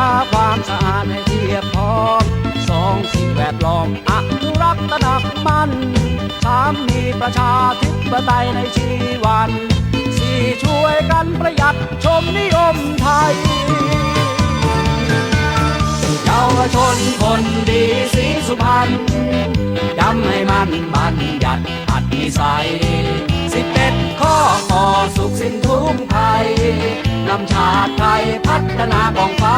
าความสะอาดให้เทียบพร้อมสองสิ่งแวดล้อมอนุรักษ์ตระหนักมันสามมีประชาธิปไตยในชีวันสี่ช่วยกันประหยัดชมนิยมไทยเยาวชนคนดีสีสุพรรณจำให้มันบัญญัติอัดนิสัยสิบเอ็ดข้อก่อสุขสิ้นทุกภัยนำชาติไทยพัฒนากองฟ้า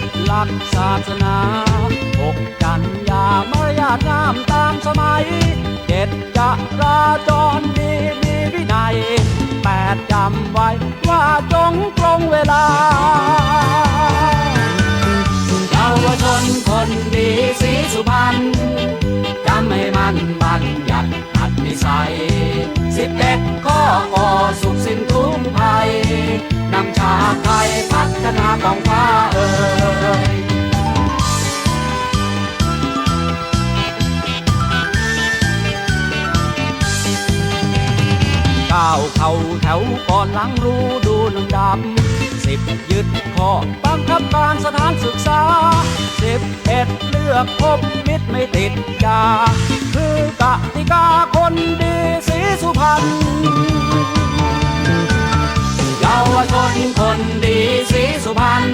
ดหลักศาสนาหกกันยามารยาทงามตามสมัยเจ็ดจราจรดีมีวินัยแปดจำไว้ว่าจงตรงเวลาเยาวชนคน ก่อนหลังรู้ดูหนึ่งดำสิบยึดข้อบังคับการสถานศึกษาสิบเอ็ดเลือกพบมิตรไม่ติดยา คือกติกาคนดีสีสุพรรณเยาวชนคนดีสีสุพรรณ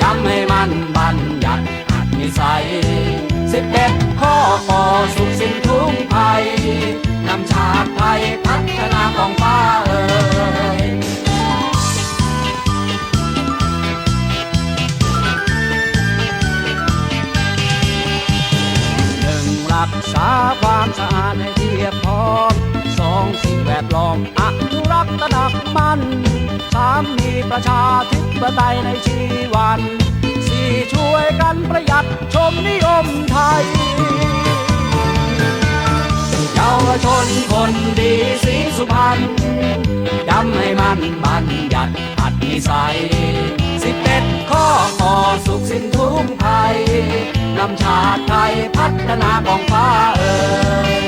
จำให้มันบัญญัติอัดนิสัยสิบเอ็ดข้อ ษาความสะอาดให้เทียบพร้อมสองสิ่งแวดล้อมอนุรักษ์ตระหนักมันสามมีประชาธิปไตยในชีวันสี่ช่วยกันประหยัดชมนิยมไทยเยาวชนคนดีสีสุพรรณจำให้มันบัญญัติอัดนิสัยสิบเอ็ดข้อก่อสุขสิ้นทุกภัยนำชาติไทย พัฒนากองฟ้าเอ่ย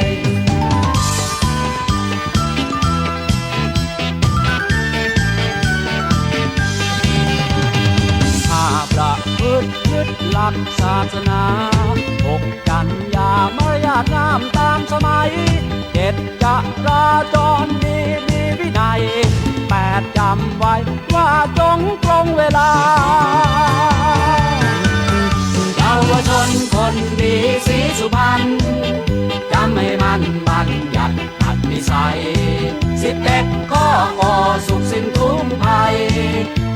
ถ้าประพฤติยึดหลักศาสนาหกกันยามารยาทงามตามสมัยเจ็ดจราจรดีมีวินัยแปดจำไว้ว่าจงตรงเวลาาวชนคนดีสีสุพรรณจำให้มันบัญญัติอัดนิสัยสิบเอ็ดข้อก่อสุขสิ้นทุกภัย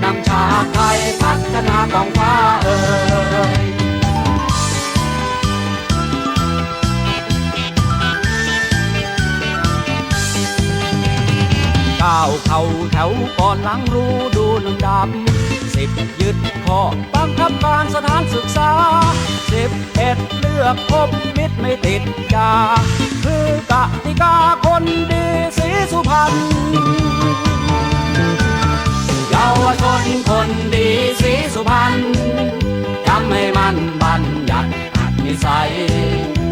นำชาไทยพัฒนากองฟ้าเอ่ยก้าวเข้าแถวก่อนหลังรู้ดูหนึ่งดำสิบยึดข้อบังคับการสถานศึกษา บเอ็ดเลือกพบมิตรไม่ติดยา คือกติกาคนดีสีสุพรรณเยาวชนคนดีสีสุพรรณจำให้มันบัญญัติอัดนิสัย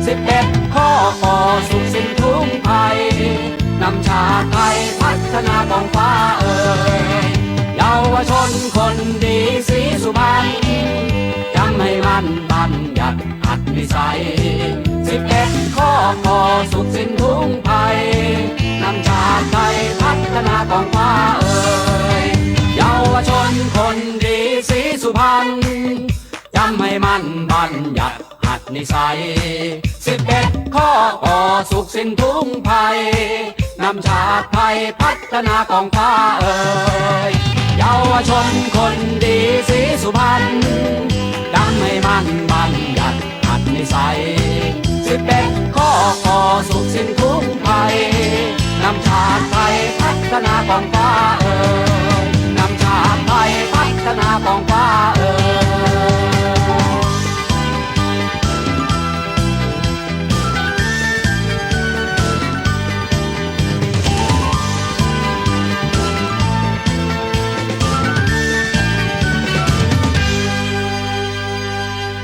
สิบเอ็ดข้อก่อสุขสิ้นทุกภัยนำชาไทยพัฒนากองฟ้าเอ่ยเยาวชนคนดีสีสุพรรณำให้มันบัญญัติอัดนิสัยสิบเอ็ดข้อก่อสุขสิ้นทุกภัยนำชาติไทยพัฒนากองฟ้าเอ่ยเยาวชนคนดีสีสุพรรณจำให้มันบัญญัติหัดนิสัยสิบเอ็ดข้อก่อสุขสิ้นทุกภัยนำชาติไทยพัฒนากองฟ้าเอ่ยเยาวชนคนดีสีสุพรรณ จำให้มันบัญญัติหัดนิสัยสิบเอ็ดข้อคอสุขสิ้นทุกภัยนำชาติไทยพัฒนากองฟ้า